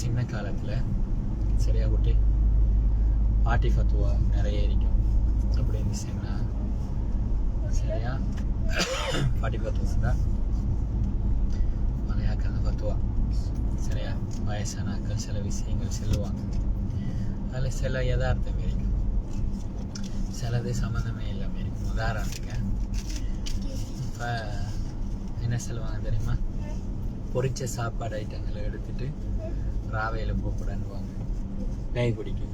சின்ன காலத்தில் சரியா குட்டி பாட்டி ஃபத்துவா நிறைய இருக்கும் அப்படி இருந்துச்சுன்னா சரியா பாட்டி ஃபத்துவா தான் மலையாக்கள் ஃபத்துவா. சரியா? வயசானாக்கள் சில விஷயங்கள் சொல்லுவாங்க. அதில் சில யதார்த்தம் இருக்கும். சிலது சம்மந்தமே இல்லாமல் இருக்கும். உதாரணத்துக்கு இப்போ என்ன சொல்லுவாங்க தெரியுமா? பொரிச்ச சாப்பாடு ஐட்டங்களை எடுத்துட்டு ராவையில் போகக்கூடாதுவாங்க நெய் பிடிக்கும்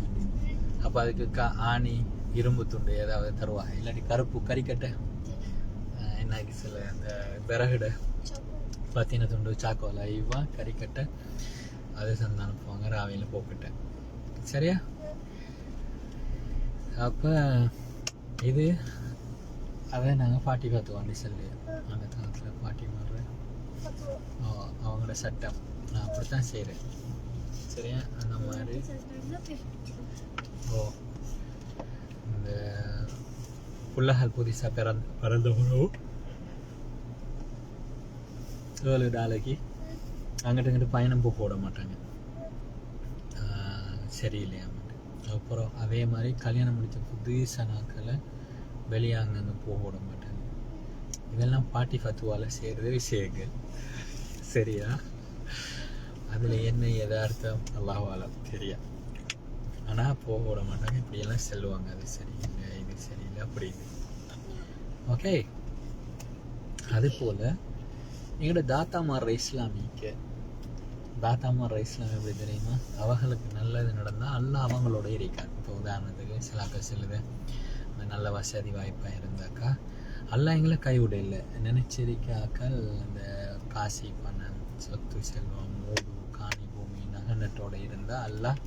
அப்போ அதுக்கு கா ஆணி இரும்பு துண்டு ஏதாவது தருவாங்க இல்லாட்டி கருப்பு கறிக்கட்டை. என்னாக்கி சில அந்த விறகுடை பத்தின துண்டு சாக்கோல இவ்வா கறிக்கட்டை. அது சந்து அனுப்புவாங்க ராவையில் போக்கிட்ட. சரியா? அப்போ இது அதை நாங்கள் பாட்டி பார்த்துவோம் சொல்லி அந்த காலத்தில் பாட்டி மாறுற அவங்களோட சட்டம். நான் அப்படித்தான் செய்கிறேன் சரியா? அந்த மாதிரி. ஓ. இந்த புள்ளகள் புதுசாக பிறந்த பிறந்தவங்களோ ஏழு நாளைக்கு. அங்கிட்டு இங்கிட்டு பயணம் போக விட மாட்டாங்க ஆஹ் சரியில்லையா அப்புறம் அதே மாதிரி கல்யாணம் முடிச்ச புதுசாக நாட்களை வெளியே அங்கங்கே போக விட மாட்டாங்க. இதெல்லாம் பாட்டி ஃபத்துவால செய்கிற விஷயங்கள். சரியா? அதில் என்ன எதார்த்தம் அல்லாஹாலம் தெரியா? ஆனால் போக விட மாட்டாங்க. இப்படியெல்லாம் செல்வாங்க அது சரியில்லை இது சரியில்லை அப்படின்னு ஓகே? அது போல் எங்களோட தாத்தாமார் இஸ்லாமிக்க தாத்தாமார் இஸ்லாம் எப்படி தெரியுமா? அவங்களுக்கு நல்லது நடந்தால் அல்லாஹ் அவங்களோட இருக்கார் இப்போ உதாரணத்துக்கு சிலாக்க சொல்லுது அந்த நல்ல வசதி வாய்ப்பாக இருந்தாக்கா அல்லா எங்களை கைவிட இல்லை நினைச்சிருக்காக்கள் இந்த காசி பணம் சொத்து செல்வம் மூடு காணி பூமி நகநட்டோட இருந்தால் அல்லாஹ்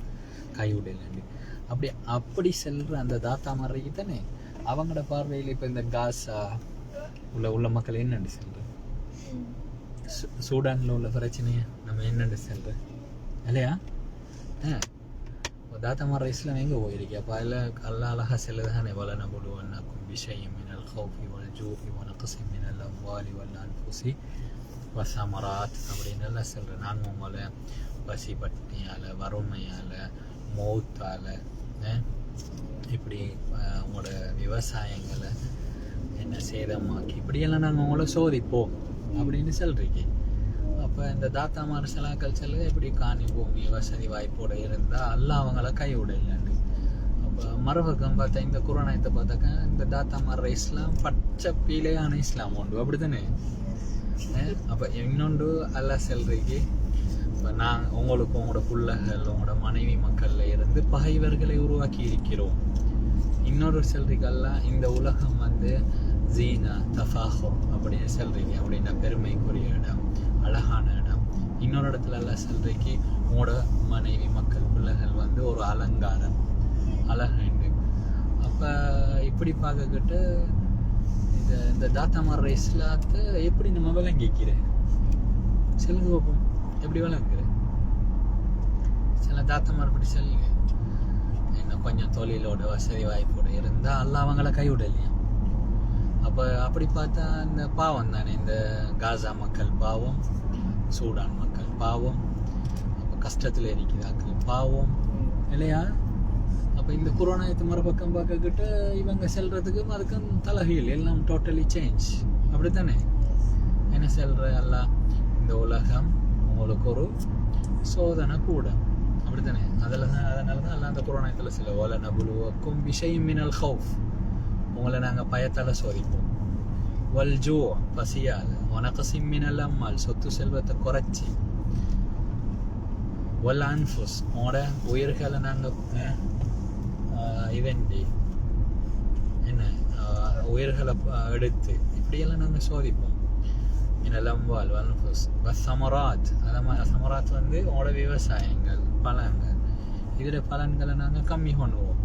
கைவிட இல்லைன்னு அப்படி அப்படி செல்ற அந்த தாத்தா மாதிரி தானே அவங்களோட பார்வையில் இப்போ இந்த காசா உள்ள உள்ள மக்கள் என்னண்டு செல்ற? சூடானில் உள்ள பிரச்சனையை நம்ம என்னண்டு செல்ற? இல்லையா? ஆ. தாத்தா மாதிரி இஸ்லாம் எங்கே போயிருக்கு அப்போ அதில் அல்லா அழகா செல்லுதானே வல நபுலுவன்னாக்கும் விஷயம் الخوف والجوع ونقص من الأموال والأنفس அம்வாலி வசமராத் அப்படின்னு எல்லாம் சொல்கிறேன் நாங்கள் உங்களை பசி பட்டினியால் வறுமையால் மௌத்தால் இப்படி உங்களோட விவசாயங்களை என்ன சேதமாக்கி இப்படியெல்லாம் நாங்கள் உங்களை சோதிப்போம் அப்படின்னு சொல்கிறீங்க அப்போ இந்த தாத்தா மரசலாக்கள் கல்ச்சரில் எப்படி காணி பூமி வசதி வாய்ப்போடு இருந்தால் அல்ல அவங்கள கைவிட இல்லைன்னு அப்போ மறுபக்கம் பார்த்தா இந்த குரோனாயத்தை பார்த்தாக்கா இந்த தாத்தா மர இஸ்லாம் பச்சை பீலையான இஸ்லாம் உண்டு. அப்படி தானே அப்போ இன்னொன்று அல்ல செல்றீங்க இப்போ நான் உங்களுக்கு உங்களோட பிள்ளைகள் உங்களோட மனைவி மக்கள்ல இருந்து பகைவர்களை உருவாக்கி இருக்கிறோம். இன்னொரு செல்றீங்கல்லாம் இந்த உலகம் வந்து ஜீனா தஃபாஹும் அப்படின்னு சொல்றீங்க அப்படின்னா பெருமைக்குரிய இடம் அழகான இடம். இன்னொரு இடத்துல எல்லாம் சொல்றீங்க உங்களோட மனைவி மக்கள் பிள்ளைகள் வந்து ஒரு அலங்காரம். இப்படி பார்க்கக்கிட்டு இந்த இந்த தாத்தாமார் ரைஸ்லாத்து எப்படி நம்ம விளங்கிக்கிறேன்? சொல்லுங்க பார்ப்போம் எப்படி விளங்குற சில தாத்தாமார் இப்படி சொல்லுங்க. இன்னும் கொஞ்சம் தொழிலோட வசதி வாய்ப்போட இருந்தால் எல்லாம் அவங்கள கைவிடலையா? அப்போ அப்படி பார்த்தா இந்த பாவம் தானே இந்த காசா மக்கள் பாவம் சூடான் மக்கள் பாவம் அப்போ கஷ்டத்தில் இருக்கிறார்கள் பாவம் இல்லையா? அப்போ இந்த கொரோனா இது மறுபக்கம் பார்க்கக்கிட்ட இவங்க செல்றதுக்கும் அதுக்கும் தலகையில் எல்லாம் டோட்டலி சேஞ்ச் அப்படித்தானே? என்ன செல்ற எல்லாம் இந்த உலகம் உங்களுக்கு ஒரு சோதனை கூட. அப்படித்தானே? அதில் தான் அதனால தான் எல்லாம் அந்த கொரோனா இதில் சில ஓல நபுலுவோக்கும் விஷயம் மினல் ஹவுஃப் உங்களை நாங்கள் பயத்தால் சோதிப்போம். வல் ஜோ பசியால் உனக்கசிம் சிம்மினல் அம்மாள் சொத்து செல்வத்தை குறைச்சி. வல் அன்ஃபுஸ் உங்களோட உயிர்களை நாங்கள் இதண்டி என்ன? உயிர்களை எடுத்து. இப்படியெல்லாம் நாங்கள் சோதிப்போம். இனலம்பால் வல்ஃபுஸ் சமராத். அந்த மாதிரி சமராத் வந்து உங்களோட விவசாயங்கள் பழங்கள். இதில் பலன்களை நாங்கள் கம்மி பண்ணுவோம்.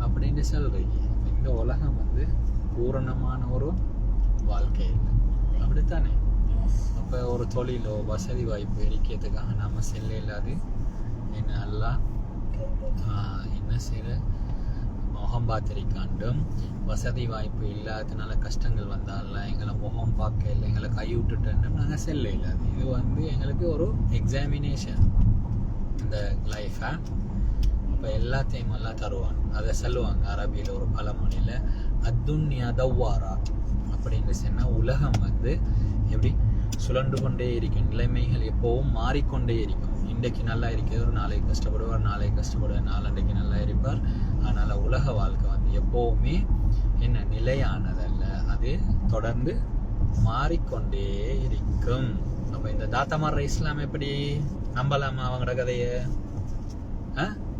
அப்படின்னு சொல்றீங்க. இந்த உலகம் வந்து பூரணமான ஒரு வாழ்க்கை இல்லை. அப்படித்தானே? அப்போ ஒரு தொழிலோ வசதி வாய்ப்பு இருக்கிறதுக்காக நாம செல்ல இல்லாது என்ன எல்லாம் என்ன செய்கிற முகம் பார்த்திருக்காண்டும் வசதி வாய்ப்பு இல்லாததுனால கஷ்டங்கள் வந்தாலும் எங்களை முகம் பார்க்க இல்லை எங்களை கை விட்டுட்டோம் நாங்கள் செல்ல இல்லாது இது வந்து எங்களுக்கு ஒரு எக்ஸாமினேஷன் இந்த லைஃபை அப்போ எல்லாத்தையும் எல்லாம் தருவாங்க. அதை சொல்லுவாங்க அரபியில் ஒரு பழமொழியில் அத்துன்யா தவ்வாரா அப்படின்னு சொன்னால் உலகம் வந்து எப்படி? சுழண்டு கொண்டே இருக்கும் நிலைமைகள் எப்போவும் மாறிக்கொண்டே இருக்கும். இன்றைக்கு நல்லா இருக்கிறவர் நாளைக்கு கஷ்டப்படுவார் நாளைக்கு கஷ்டப்படுவார் நாளன்றைக்கு நல்லா இருப்பார். அதனால் உலக வாழ்க்கை வந்து எப்போவுமே என்ன நிலையானதல்ல. அது தொடர்ந்து மாறிக்கொண்டே இருக்கும். அப்போ இந்த தாத்தமார் இஸ்லாம் எப்படி? நம்பலாமா அவங்களோட கதையை?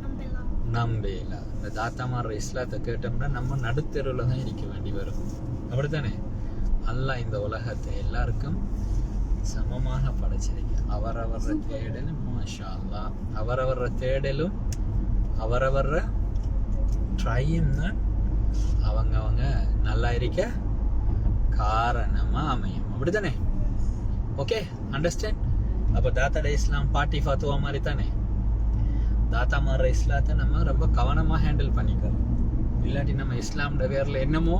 நம்பலாம் நம்பல. இந்த தாத்தாமார் இஸ்லாத்தை கேட்டோம்னா நம்ம நடுத்தெருவில் தான் இருக்க வேண்டி வரும். அப்படித்தானே? அல்ல இந்த உலகத்தை எல்லாருக்கும் சமமாக படைச்சிருக்க அவரவர தேடலும் மாஷா அல்லாஹ் அவரவர தேடலும் அவரவர ட்ரையும் தான் அவங்க அவங்க நல்லா இருக்க காரணமா அமையும் அப்படித்தானே ஓகே அண்டர்ஸ்டாண்ட் அப்போ தாத்தாட இஸ்லாம் பாட்டி ஃபாத்துவா மாதிரி தானே தாத்தா மாற இஸ்லாத்தை நம்ம ரொம்ப கவனமாக ஹேண்டில் பண்ணிக்கிறோம் இல்லாட்டி நம்ம இஸ்லாம்ட பேரில் என்னமோ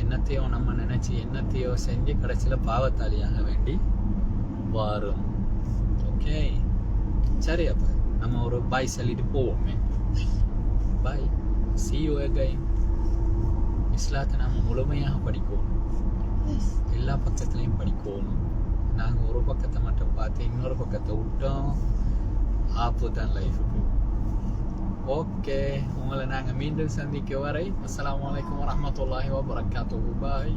என்னத்தையோ நம்ம நினச்சி என்னத்தையோ செஞ்சு கடைசியில் பாவத்தாளியாக வேண்டி வரும். ஓகே சரி அப்போ நம்ம ஒரு பாய் சொல்லிட்டு போவோமே. Bye see you again. இஸ்லாத்தை நம்ம முழுமையாக படிக்கணும் எல்லா பக்கத்துலேயும் படிக்கணும் நாங்கள் ஒரு பக்கத்தை மட்டும் பார்த்து இன்னொரு பக்கத்தை விட்டோம். ஆப்பு தான் லைஃபுக்கு ஓகே உங்களை நாங்கள் மீண்டும் சந்திக்க வரை அஸ்ஸலாமு அலைக்கும் வரஹ்மத்துல்லாஹி வபரகாத்துஹு பாய்